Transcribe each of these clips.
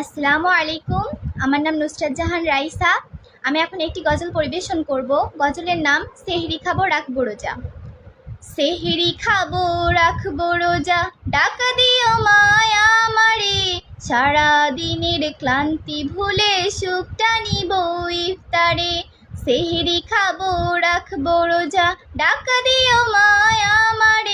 আসসালামু আলাইকুম। আমার নাম নুসরাত জাহান রাইসা। আমি এখন একটি গজল পরিবেশন করব। গজলের নাম সেহরি খাব, রাখব রোজা। সেহরি খাব, রাখব রোজা। ডাকা দিও মায়া আমারে। সারা দিনের ক্লান্তি ভুলে সুখটা নিব ইফতারে। সেহরি খাব, রাখব রোজা। ডাকা দিও মায়া আমারে।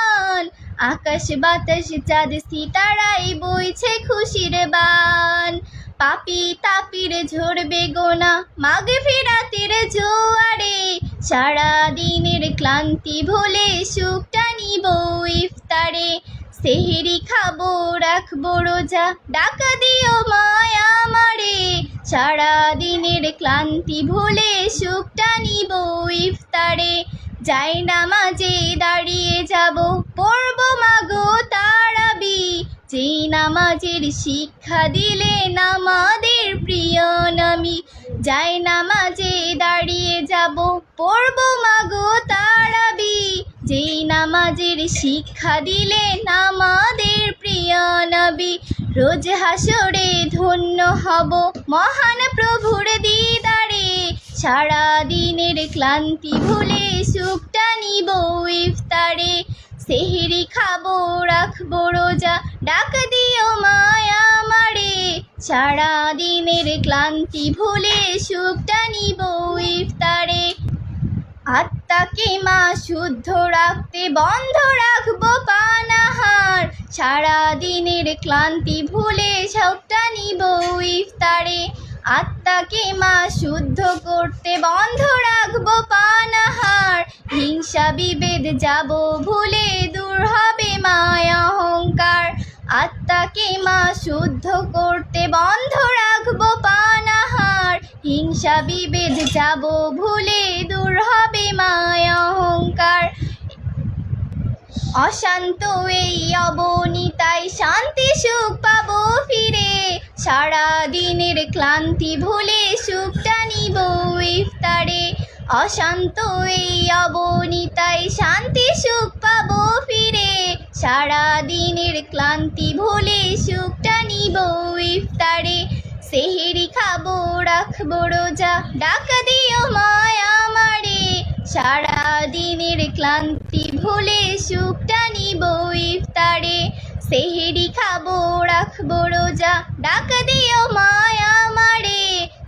আকাশ বাতাস চাঁদ সিতারাই বইছে খুশির বান। পাপি তাপির ঝরবে গোনা মাগে ফেরাতের জোয়ারে। সারা দিনের ক্লান্তি ভুলে সুখটা নিব ইফতারে। সেহেরি খাব, রাখব রোজা, ডাকা দিও মায়া মারে সারা দিনের ক্লান্তি ভুলে সুখটা নিব ইফতারে। যাই নামাজে দাঁড়িয়ে যাব, পড়ব মাগো তারাবি যেই নামাজের শিক্ষা দিলেন আমাদের প্রিয় নামি। যাই নামাজে দাঁড়িয়ে যাব, পড়ব মাগো তারাবি যেই নামাজের শিক্ষা দিলেন আমাদের প্রিয় নবী। রোজ হাসরে ধন্য হব মহান দিদারে সারা দিনের ক্লান্তি ভুলে সুখটা নিব ইফতারে। সেহেরি খাব, রাখব রোজা, ডাক দিও মায়া আমারে। সারা দিনের ক্লান্তি ভুলে সুখটা নিব ইফতারে। আত্মাকে মা শুদ্ধ রাখতে বন্ধ রাখব পানাহার। সারা দিনের ক্লান্তি ভুলে সবটা নিব ইফতারে। আত্মাকে মা শুদ্ধ করতে বন্ধ রাখব পানাহার হিংসা বিভেদ যাব, ভুলে দূর হবে মায়া অহংকার। আত্মাকে মা শুদ্ধ করতে বন্ধ রাখব পানাহার। হিংসা বিভেদ যাব, ভুলে দূর হবে মায়া অহংকার। অশান্ত এই অবনীতায় শান্তি সুখ পাবো ফিরে। সারা দিনের ক্লান্তি ভুলে সুখটা নিব অশান্ত এই অবনীতায় শান্তি সুখ পাবো ফিরে। সারা দিনের ক্লান্তি ভুলে সুখটা নিব ইফতারে। সেহেরি খাব, রাখব রোজা, ডাকা দিও মায়া আমারে। সারা দিনের ক্লান্তি ভুলে সুখটা নিব ইফতারে। সেহেরি খাব, রাখব রোজা, ডাকা দিও মায়া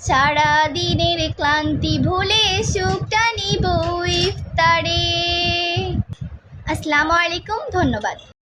সারা দিনের ক্লান্তি ভুলে সুখটা নিব ইফতারে। আসসালামু আলাইকুম ধন্যবাদ।